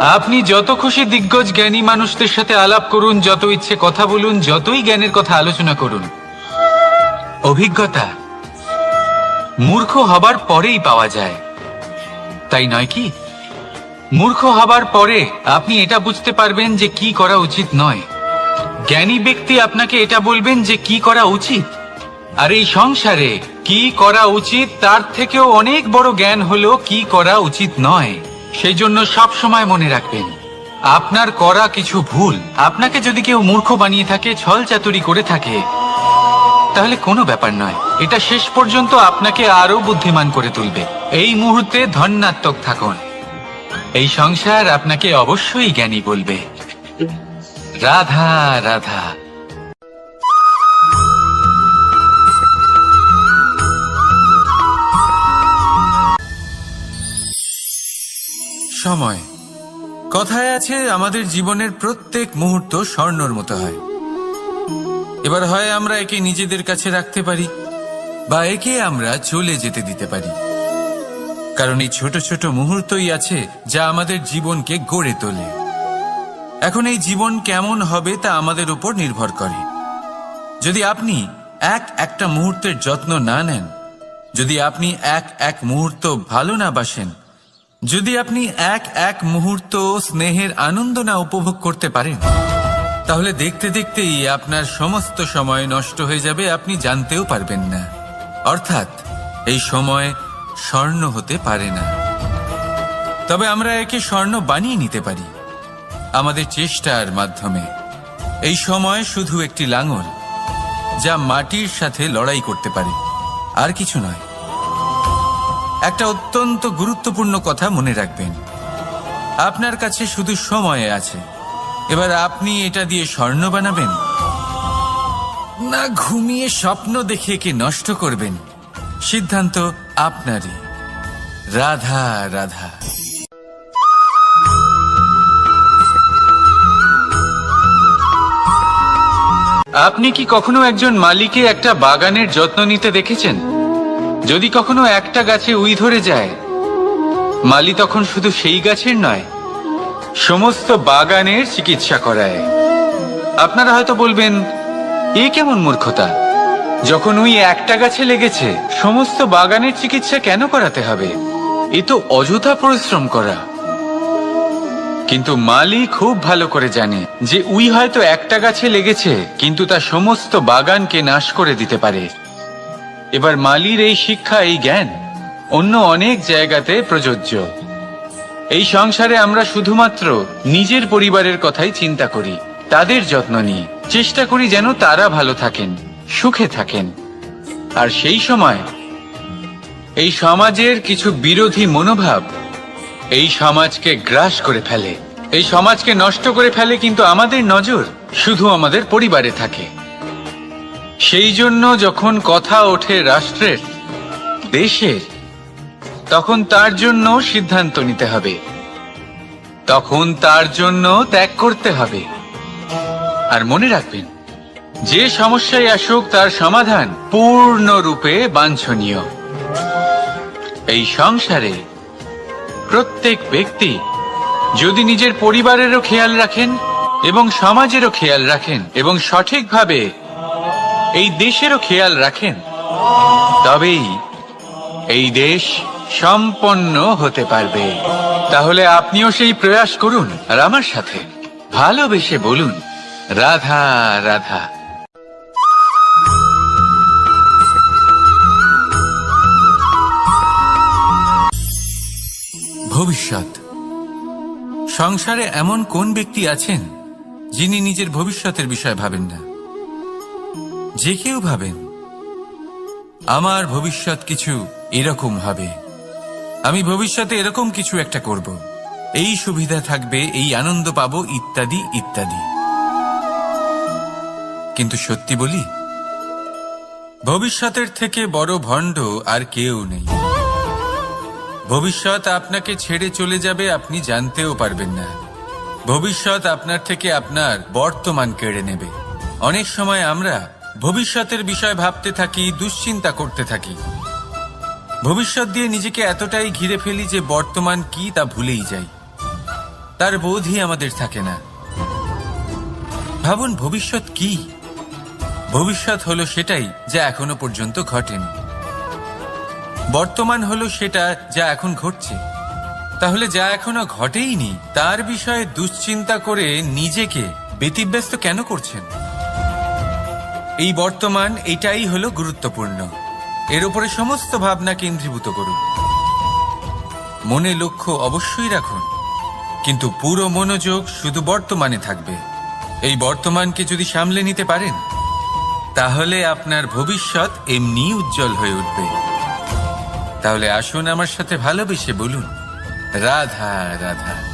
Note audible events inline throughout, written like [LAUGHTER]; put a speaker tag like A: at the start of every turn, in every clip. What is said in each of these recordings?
A: আপনি যত খুশি দিগ্গজ জ্ঞানী মানুষদের সাথে আলাপ করুন, যত ইচ্ছে কথা বলুন, যতই জ্ঞানের কথা আলোচনা করুন। অভিজ্ঞতা মূর্খ হবার পরেই পাওয়া যায়। তাই নয় কি? মূর্খ হবার পরে আপনি এটা বুঝতে পারবেন যে কি করা উচিত নয়। জ্ঞানী ব্যক্তি আপনাকে এটা বলবেন যে কি করা উচিত। আর এই সংসারে কি করা উচিত, তার থেকেও অনেক বড় জ্ঞান হলো কি করা উচিত নয়। সেই জন্য সব সময় মনে রাখবেন, আপনার করা কিছু ভুল, আপনাকে যদি কেউ মূর্খ বানিয়ে থাকে, ছল চাতুরি করে থাকে, তাহলে কোনো ব্যাপার নয়। এটা শেষ পর্যন্ত আপনাকে আরও বুদ্ধিমান করে তুলবে। এই মুহূর্তে ধন্যাত্মক থাকুন। এই সংসার আপনাকে অবশ্যই জ্ঞানী বলবে। রাধা রাধা। সময়। কথায় আছে, আমাদের জীবনের প্রত্যেক মুহূর্ত স্বর্ণর মতো হয়। এবার হয় আমরা একে নিজেদের কাছে রাখতে পারি, বা একে আমরা চলে যেতে দিতে পারি। কারণ এই ছোট ছোট মুহূর্তই আছে যা আমাদের জীবনকে গড়ে তোলে। এখন এই জীবন কেমন হবে তা আমাদের উপর নির্ভর করে। যদি আপনি এক একটা মুহূর্তের যত্ন না নেন, যদি আপনি এক এক মুহূর্ত ভালো না বাসেন যদি আপনি এক এক মুহূর্ত স্নেহের আনন্দ না উপভোগ করতে পারেন, তাহলে দেখতে দেখতেই আপনার সমস্ত সময় নষ্ট হয়ে যাবে, আপনি জানতেও পারবেন না। অর্থাৎ, এই সময় স্বর্ণ হতে পারে না। তবে আমরা একে স্বর্ণ বানিয়ে নিতে পারি, আমাদের চেষ্টার মাধ্যমে। এই সময় শুধু একটি লাঙল, যা মাটির সাথে লড়াই করতে পারে, আর কিছু নয়। একটা অত্যন্ত গুরুত্বপূর্ণ কথা মনে রাখবেন। আপনার কাছে শুধু সময় আছে। এবার আপনি এটা দিয়ে স্বর্ণ বানাবেন? না, ঘুমিয়ে স্বপ্ন দেখে একে নষ্ট করবেন। সিদ্ধান্ত আপনারই। রাধা রাধা। আপনি কি কখনো একজন মালিকে একটা বাগানের যত্ন নিতে দেখেছেন? যদি কখনো একটা গাছে উই ধরে যায়, মালি তখন শুধু সেই গাছের নয়, সমস্ত বাগানের চিকিৎসা করায়। আপনারা হয়তো বলবেন, এ কেমন মূর্খতা? যখন উই একটা গাছে লেগেছে, সমস্ত বাগানের চিকিৎসা কেন করাতে হবে? এ তো অযথা পরিশ্রম করা। কিন্তু মালি খুব ভালো করে জানে যে উই হয়তো একটা গাছে লেগেছে, কিন্তু তা সমস্ত বাগানকে নাশ করে দিতে পারে। এবার মালির এই শিক্ষা, এই জ্ঞান অন্য অনেক জায়গাতে প্রযোজ্য। এই সংসারে আমরা শুধুমাত্র নিজের পরিবারের কথাই চিন্তা করি, তাদের যত্ন নিই, চেষ্টা করি যেন তারা ভালো থাকেন, সুখে থাকেন। আর সেই সময় এই সমাজের কিছু বিরোধী মনোভাব এই সমাজকে গ্রাস করে ফেলে। এই সমাজকে নষ্ট করে ফেলে কিন্তু আমাদের নজর শুধু আমাদের পরিবারে থাকে। সেই জন্য যখন কথা ওঠে রাষ্ট্রের, দেশের, তখন তার জন্য সিদ্ধান্ত নিতে হবে। তখন তার জন্য ত্যাগ করতে হবে। আর মনে রাখবেন, যে সমস্যায় আসুক তার সমাধান পূর্ণরূপে বাঞ্ছনীয়। এই সংসারে প্রত্যেক ব্যক্তি যদি নিজের পরিবারেরও খেয়াল রাখেন এবং সমাজেরও খেয়াল রাখেন এবং সঠিকভাবে এই দেশেরও খেয়াল রাখেন। তবেই এই দেশ সম্পন্ন হতে পারবে। তাহলে আপনিও সেই প্রয়াস করুন আর আমার সাথে। ভালোবেসে বলুন, রাধা রাধা। ভবিষ্যৎ। সংসারে এমন কোন ব্যক্তি আছেন যিনি নিজের ভবিষ্যতের বিষয় ভাবেন না? যে কেউ ভাবেন, আমার ভবিষ্যৎ কিছু এরকম হবে। আমি ভবিষ্যতে এরকম কিছু একটা করব। এই সুবিধা থাকবে, এই আনন্দ পাবো, ইত্যাদি ইত্যাদি। কিন্তু সত্যি বলি, ভবিষ্যতের থেকে বড় ভণ্ড আর কেউ নেই। ভবিষ্যৎ আপনাকে ছেড়ে চলে যাবে, আপনি জানতেও পারবেন না। ভবিষ্যৎ আপনার থেকে আপনার বর্তমান কেড়ে নেবে। অনেক সময় আমরা ভবিষ্যতের বিষয় ভাবতে থাকি, দুশ্চিন্তা করতে থাকি। ভবিষ্যৎ দিয়ে নিজেকে এতটাই ঘিরে ফেলি যে বর্তমান কি তা ভুলেই যাই। তার বোধই আমাদের থাকে না। ভাবুন ভবিষ্যৎ কি? ভবিষ্যৎ হলো সেটাই যা এখনও পর্যন্ত ঘটেনি। বর্তমান হলো সেটা যা এখন ঘটছে। তাহলে যা এখনও ঘটেইনি, তার বিষয়ে দুশ্চিন্তা করে নিজেকে ব্যতিব্যস্ত কেন করছেন? এই বর্তমান এটাই হলো গুরুত্বপূর্ণ। এর উপরে সমস্ত ভাবনা কেন্দ্রীভূত করুন। মনে লক্ষ্য অবশ্যই রাখুন। কিন্তু পুরো মনোযোগ শুধু বর্তমানে থাকবে। এই বর্তমানকে যদি সামলে নিতে পারেন, তাহলে আপনার ভবিষ্যৎ এমনি উজ্জ্বল হয়ে উঠবে। তাহলে আসুন আমার সাথে ভালোবেসে বলুন, রাধা রাধা।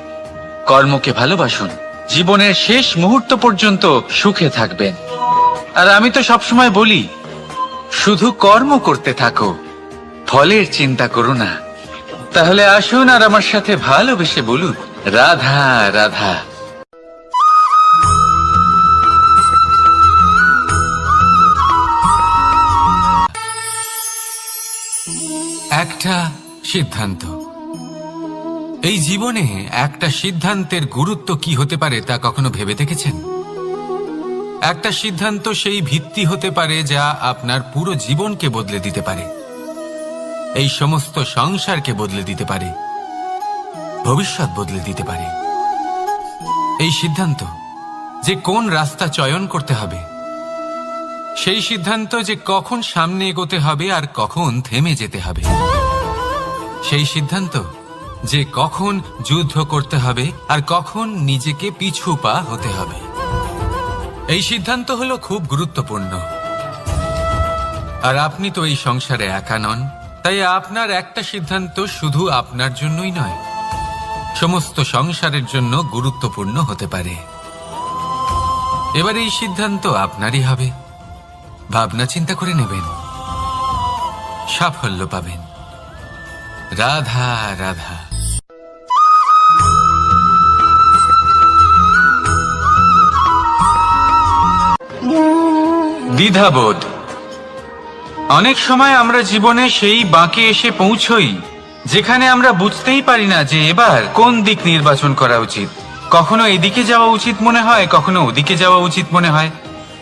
A: কর্মকে ভালোবাসুন। জীবনের শেষ মুহূর্ত পর্যন্ত সুখে থাকবেন। আর আমি তো সবসময় বলি, শুধু কর্ম করতে থাকো, ফলের চিন্তা করো না। তাহলে আসুন আর আমার সাথে ভালোবেসে বলুন, রাধা রাধা। একটা সিদ্ধান্ত। এই জীবনে একটা সিদ্ধান্তের গুরুত্ব কি হতে পারে তা কখনো ভেবে দেখেছেন? একটা সিদ্ধান্ত সেই ভিত্তি হতে পারে যা আপনার পুরো জীবনকে বদলে দিতে পারে। এই সমস্ত সংসারকে বদলে দিতে পারে। ভবিষ্যৎ বদলে দিতে পারে। এই সিদ্ধান্ত যে কোন রাস্তা চয়ন করতে হবে, সেই সিদ্ধান্ত যে কখন সামনে এগোতে হবে আর কখন থেমে যেতে হবে, সেই সিদ্ধান্ত যে কখন যুদ্ধ করতে হবে আর কখন নিজেকে পিছু পা হতে হবে। এই সিদ্ধান্ত হলো খুব গুরুত্বপূর্ণ। আর আপনি তো এই সংসারে একা নন, তাই আপনার একটা সিদ্ধান্ত শুধু আপনার জন্যই নয়, সমস্ত সংসারের জন্য গুরুত্বপূর্ণ হতে পারে। এবার এই সিদ্ধান্ত আপনারই হবে। ভাবনা চিন্তা করে নেবেন। সাফল্য পাবেন। রাধা রাধা। দ্বিধাবোধ। অনেক সময় আমরা জীবনে সেই বাঁকে এসে পৌঁছই, যেখানে আমরা বুঝতেই পারি না যে এবার কোন দিক নির্বাচন করা উচিত। কখনো এদিকে যাওয়া উচিত মনে হয়, কখনো ওদিকে যাওয়া উচিত মনে হয়।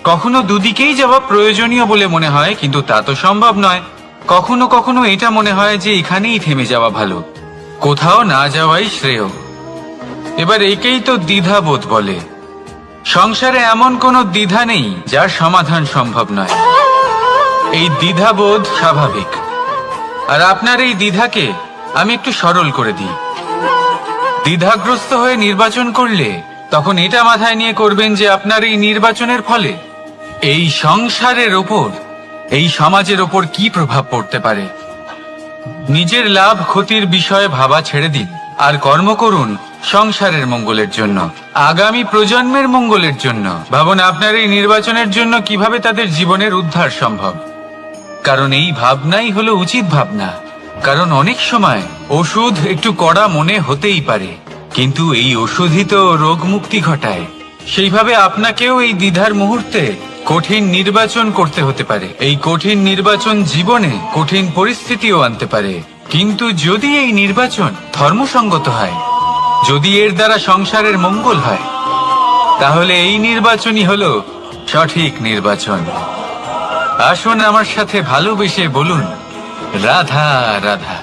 A: কখনো দুদিকেই যাওয়া প্রয়োজনীয় বলে মনে হয়, কিন্তু তা তো সম্ভব নয়। কখনো কখনো এটা মনে হয় যে এখানেই থেমে যাওয়া ভালো। কোথাও না যাওয়াই শ্রেয়। এবার একেই তো দ্বিধাবোধ বলে। সংসারে এমন কোনো দ্বিধা নেই যার সমাধান সম্ভব নয়। এই দ্বিধাবোধ স্বাভাবিক। আর আপনার এই দ্বিধাকে আমি একটু সরল করে দিই। দ্বিধাগ্রস্ত হয়ে নির্বাচন করলে তখন এটা মাথায় নিয়ে করবেন যে আপনার এই নির্বাচনের ফলে এই সংসারের ওপর এই সমাজের ওপর কি প্রভাব পড়তে পারে? নিজের লাভ ক্ষতির বিষয়ে ভাবা ছেড়ে দিন, আর কর্ম করুন সংসারের মঙ্গলের জন্য, আগামী প্রজন্মের মঙ্গলের জন্য। ভাবুন, আপনার এই নির্বাচনের জন্য কীভাবে তাদের জীবনের উদ্ধার সম্ভব? কারণ এই ভাবনাই হলো উচিত ভাবনা। কারণ অনেক সময় ওষুধ একটু কড়া মনে হতেই পারে, কিন্তু এই ওষুধই তো রোগ মুক্তি ঘটায়। সেইভাবে আপনাকেও এই দ্বিধার মুহূর্তে কঠিন নির্বাচন করতে হতে পারে। এই কঠিন নির্বাচন জীবনে কঠিন পরিস্থিতিও আনতে পারে। কিন্তু যদি এই নির্বাচন ধর্মসঙ্গত হয়, যদি এর দ্বারা সংসারের মঙ্গল হয়, তাহলে এই নির্বাচনই হলো সঠিক নির্বাচন। আসুন আমার সাথে ভালোবেসে বলুন, রাধা রাধা।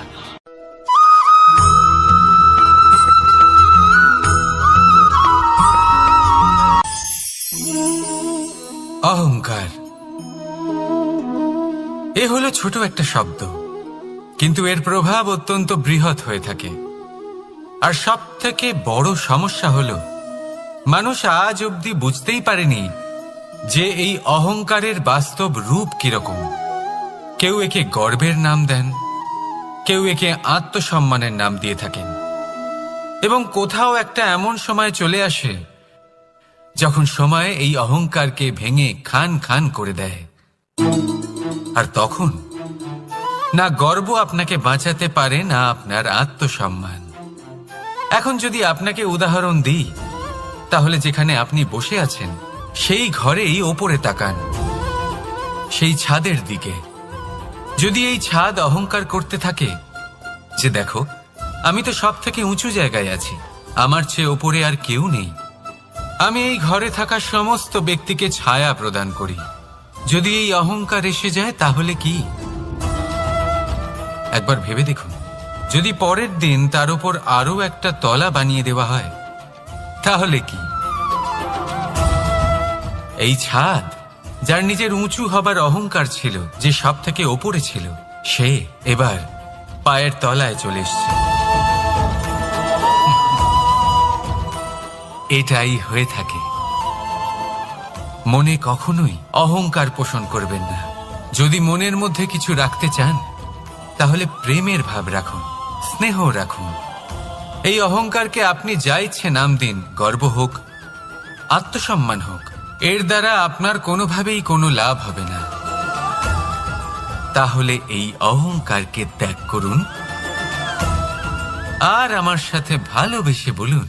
A: অহংকার। এ হলো ছোট একটা শব্দ, কিন্তু এর প্রভাব অত্যন্ত বৃহৎ হয়ে থাকে। আর সব থেকে বড় সমস্যা হল, মানুষ আজ অবধি বুঝতেই পারেনি যে এই অহংকারের বাস্তব রূপ কীরকম। কেউ একে গর্বের নাম দেন, কেউ একে আত্মসম্মানের নাম দিয়ে থাকেন। এবং কোথাও একটা এমন সময় চলে আসে যখন সময় এই অহংকারকে ভেঙে খান খান করে দেয়। আর তখন না গর্ব আপনাকে বাঁচাতে পারে, না আপনার আত্মসম্মান। এখন যদি আপনাকে উদাহরণ দিই, তাহলে যেখানে আপনি বসে আছেন, সেই ঘরেই ওপরে তাকান, সেই ছাদের দিকে। যদি এই ছাদ অহংকার করতে থাকে, যে দেখো, আমি তো সব থেকে উঁচু জায়গায় আছি, আমার চেয়ে ওপরে আর কেউ নেই। আমি এই ঘরে থাকা সমস্ত ব্যক্তিকে ছায়া প্রদান করি। যদি এই অহংকার এসে যায়, তাহলে কি? একবার ভেবে দেখুন, যদি পরের দিন তার উপর আরও একটা তলা বানিয়ে দেওয়া হয়, তাহলে কি? এই ছাদ, যার নিজের উঁচু হবার অহংকার ছিল, যে সব থেকে ওপরে ছিল, সে এবার পায়ের তলায় চলে এসছে। এটাই হয়ে থাকে। মনে কখনোই অহংকার পোষণ করবেন না। যদি মনের মধ্যে কিছু রাখতে চান, তাহলে প্রেমের ভাব রাখুন, স্নেহ রাখুন। এই অহংকারকে আপনি যা ইচ্ছে নাম দিন, গর্ব হোক, আত্মসম্মান হোক, এর দ্বারা আপনার কোনোভাবেই কোনো লাভ হবে না। তাহলে এই অহংকারকে ত্যাগ করুন। আর আমার সাথে ভালোবেসে বলুন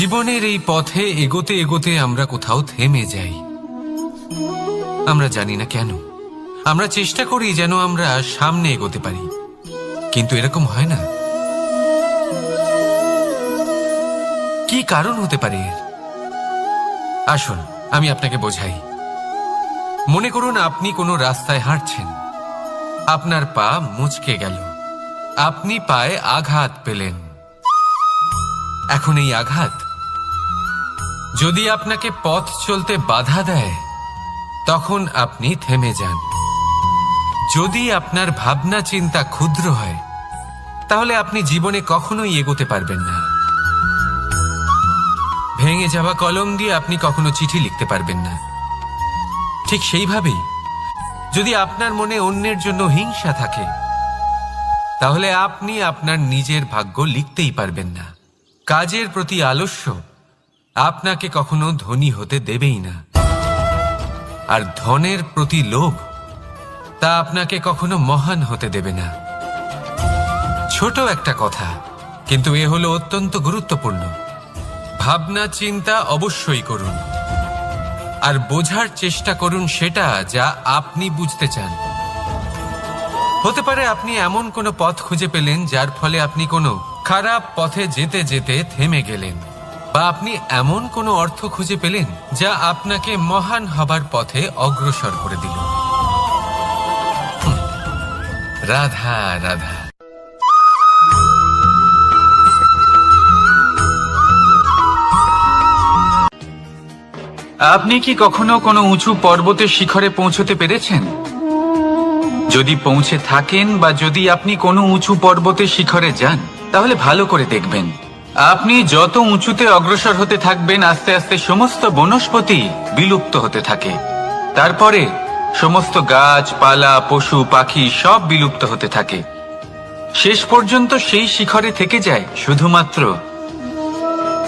A: জীবনের এই পথে এগোতে এগোতে আমরা কোথাও থেমে যাই। আমরা জানি না কেন। আমরা চেষ্টা করি যেন আমরা সামনে এগোতে পারি। কিন্তু এরকম হয় না। কি কারণ হতে পারে? আসুন, আমি আপনাকে বোঝাই। মনে করুন আপনি কোনো রাস্তায় হাঁটছেন। আপনার পা মুচকে গেল।
B: আপনি পায়ে আঘাত পেলেন। এখন এই আঘাত যদি আপনাকে পথ চলতে বাধা দেয়, তখন আপনি থেমে যান। যদি আপনার ভাবনা চিন্তা ক্ষুদ্র হয়, তাহলে আপনি জীবনে কখনোই এগোতে পারবেন না। ভেঙে যাওয়া কলম দিয়ে আপনি কখনো চিঠি লিখতে পারবেন না। ঠিক সেইভাবেই, যদি আপনার মনে অন্যের জন্য হিংসা থাকে, তাহলে আপনি আপনার নিজের ভাগ্য লিখতেই পারবেন না। কাজের প্রতি আলস্য আপনাকে কখনো ধনী হতে দেবেই না। আর ধনের প্রতি লোভ, তা আপনাকে কখনো মহান হতে দেবে না। ছোট একটা কথা, কিন্তু এ হলো অত্যন্ত গুরুত্বপূর্ণ। ভাবনা, চিন্তা অবশ্যই করুন। আর বোঝার চেষ্টা করুন সেটা যা আপনি বুঝতে চান। হতে পারে আপনি এমন কোনো পথ খুঁজে পেলেন যার ফলে আপনি কোনো খারাপ পথে যেতে যেতে থেমে গেলেন। বা আপনি এমন কোনো অর্থ খুঁজে পেলেন যা আপনাকে মহান হবার পথে অগ্রসর করে দিল? রাধা রাধা।
A: আপনি কি কখনো কোনো উঁচু পর্বতের শিখরে পৌঁছতে পেরেছেন? যদি পৌঁছে থাকেন বা যদি আপনি কোনো উঁচু পর্বতের শিখরে যান, তাহলে ভালো করে দেখবেন। আপনি যত উঁচুতে অগ্রসর হতে থাকবেন, আস্তে আস্তে সমস্ত বনস্পতি বিলুপ্ত হতে থাকে। তারপরে সমস্ত গাছ, পালা, পশু, পাখি সব বিলুপ্ত হতে থাকে। শেষ পর্যন্ত সেই শিখরে থেকে যায় শুধুমাত্র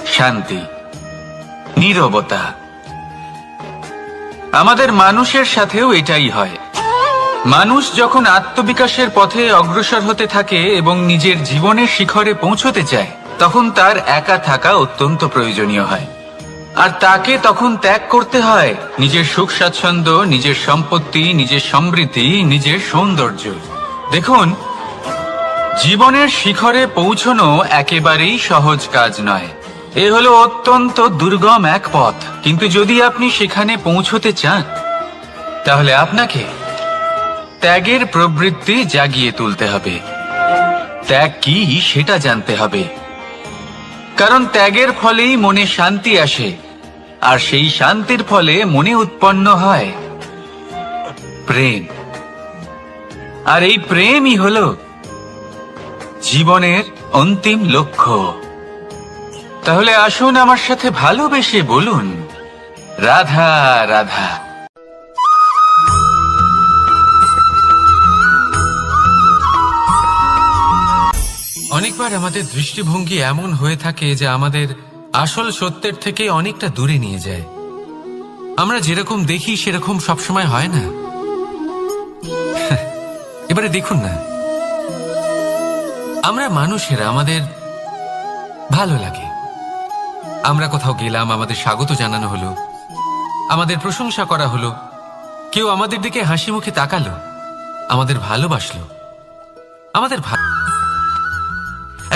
A: শান্তি, নীরবতা। আমাদের মানুষের সাথেও এটাই হয়। মানুষ যখন আত্মবিকাশের পথে অগ্রসর হতে থাকে এবং নিজের জীবনের শিখরে পৌঁছতে চায় তখন তার একা থাকা অত্যন্ত প্রয়োজনীয় হয়। আর তাকে তখন ত্যাগ করতে হয় নিজের সুখ স্বাচ্ছন্দ্য, নিজের সম্পত্তি, নিজের সমৃদ্ধি, নিজের সৌন্দর্য। দেখুন, জীবনের শিখরে পৌঁছনো একেবারেই সহজ কাজ নয়। এ হলো অত্যন্ত দুর্গম এক পথ। কিন্তু যদি আপনি সেখানে পৌঁছতে চান, তাহলে আপনাকে ত্যাগের প্রবৃত্তি জাগিয়ে তুলতে হবে। ত্যাগ কি, সেটা জানতে হবে। কারণ ত্যাগের ফলেই মনে শান্তি আসে, আর সেই শান্তির ফলে মনে উৎপন্ন হয় প্রেম। আর এই প্রেমই হলো জীবনের অন্তিম লক্ষ্য। তাহলে আসুন আমার সাথে ভালোবেসে বলুন, রাধা রাধা।
B: অনেকবার আমাদের দৃষ্টিভঙ্গি এমন হয়ে থাকে যে আমাদের আসল সত্যের থেকে অনেকটা দূরে নিয়ে যায়। আমরা যেরকম দেখি, সেরকম সবসময় হয় না। [LAUGHS] এবারে দেখুন না। আমরা মানুষেরা, আমাদের ভালো লাগে। আমরা কোথাও গেলাম, আমাদের স্বাগত জানানো হলো। আমাদের প্রশংসা করা হলো। কেউ আমাদের দিকে হাসি মুখে তাকালো। আমাদের ভালোবাসলো। আমাদের ভা-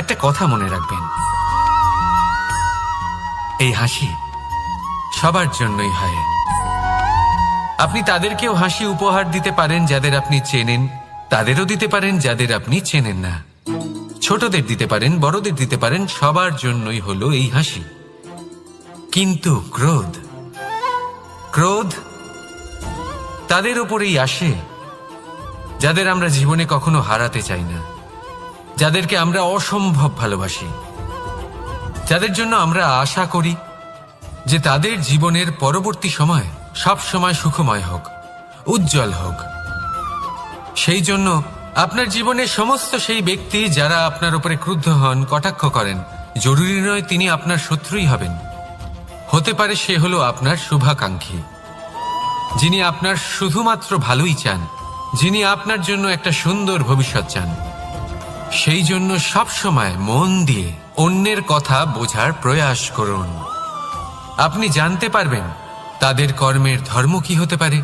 B: একটা কথা মনে রাখবেন। এই হাসি সবার জন্যই হয়। আপনি তাদেরকেও হাসি উপহার দিতে পারেন যাদের আপনি চেনেন, তাদেরও দিতে পারেন যাদের আপনি চেনেন না। ছোটদের দিতে পারেন, বড়দের দিতে পারেন, সবার জন্যই হলো এই হাসি। কিন্তু ক্রোধ ক্রোধ তাদের ওপরেই আসে, যাদের আমরা জীবনে কখনো হারাতে চাই না। যাদেরকে আমরা অসম্ভব ভালোবাসি। যাদের জন্য আমরা আশা করি যে তাদের জীবনের পরবর্তী সময় সব সময় সুখময় হোক, উজ্জ্বল হোক। সেই জন্য আপনার জীবনে সমস্ত সেই ব্যক্তি যারা আপনার উপরে ক্রুদ্ধ হন, কটাক্ষ করেন, জরুরি নয় তিনি আপনার শত্রুই হবেন। হতে পারে সে হলো আপনার শুভাকাঙ্ক্ষী, যিনি আপনার শুধুমাত্র ভালোই চান, যিনি আপনার জন্য একটা সুন্দর ভবিষ্যৎ চান। সেই জন্য সব সময় মন দিয়ে অন্যের কথা বোঝার প্রয়াস করুন। আপনি জানতে পারবেন তাদের কর্মের ধর্ম কি হতে পারে।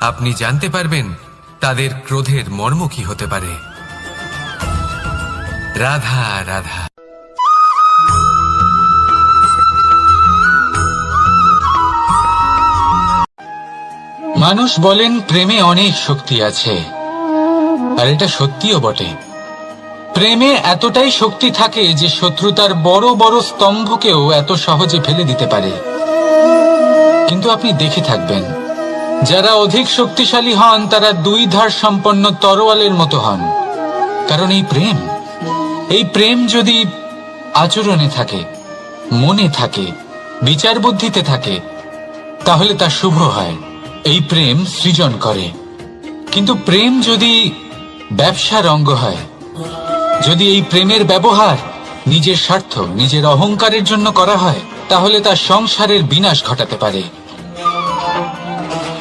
B: আপনি জানতে পারবেন তাদের ক্রোধের মর্ম কি হতে পারে। রাধা রাধা।
A: মানুষ বলেন, প্রেমে অনেক শক্তি আছে। আর এটা সত্যিও বটে। প্রেমে এতটাই শক্তি থাকে যে শত্রুতার বড় বড় স্তম্ভকেও এত সহজে ফেলে দিতে পারে। কিন্তু আপনি দেখে থাকবেন, যারা অধিক শক্তিশালী হন, তারা দুই ধার সম্পন্ন তরোয়ালের মতো হন। কারণ এই প্রেম এই প্রেম যদি আচরণে থাকে, মনে থাকে, বিচার বুদ্ধিতে থাকে, তাহলে তা শুভ হয়। এই প্রেম সৃজন করে। কিন্তু প্রেম যদি ব্যবসার অঙ্গ হয় যদি এই প্রেমের ব্যবহার নিজের স্বার্থ, নিজের অহংকারের জন্য করা হয়, তাহলে তা সংসারের বিনাশ ঘটাতে পারে।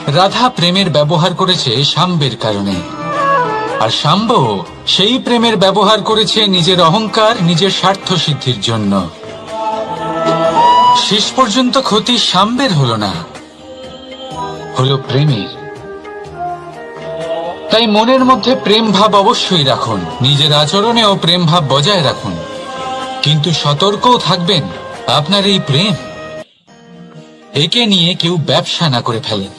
A: রাধা প্রেমের ব্যবহার করেছে সাম্বের কারণে। আর সাম্ব সেই প্রেমের ব্যবহার করেছে নিজের অহংকার, নিজের স্বার্থ সিদ্ধির জন্য। শেষ পর্যন্ত ক্ষতি সাম্বের হলো না, হলো প্রেমের। তাই মনের মধ্যে প্রেম ভাব অবশ্যই রাখুন। নিজের আচরণেও প্রেম ভাব বজায় রাখুন। কিন্তু সতর্কও থাকবেন আপনার এই প্রেম। একে নিয়ে কেউ ব্যবসা না করে ফেলেন।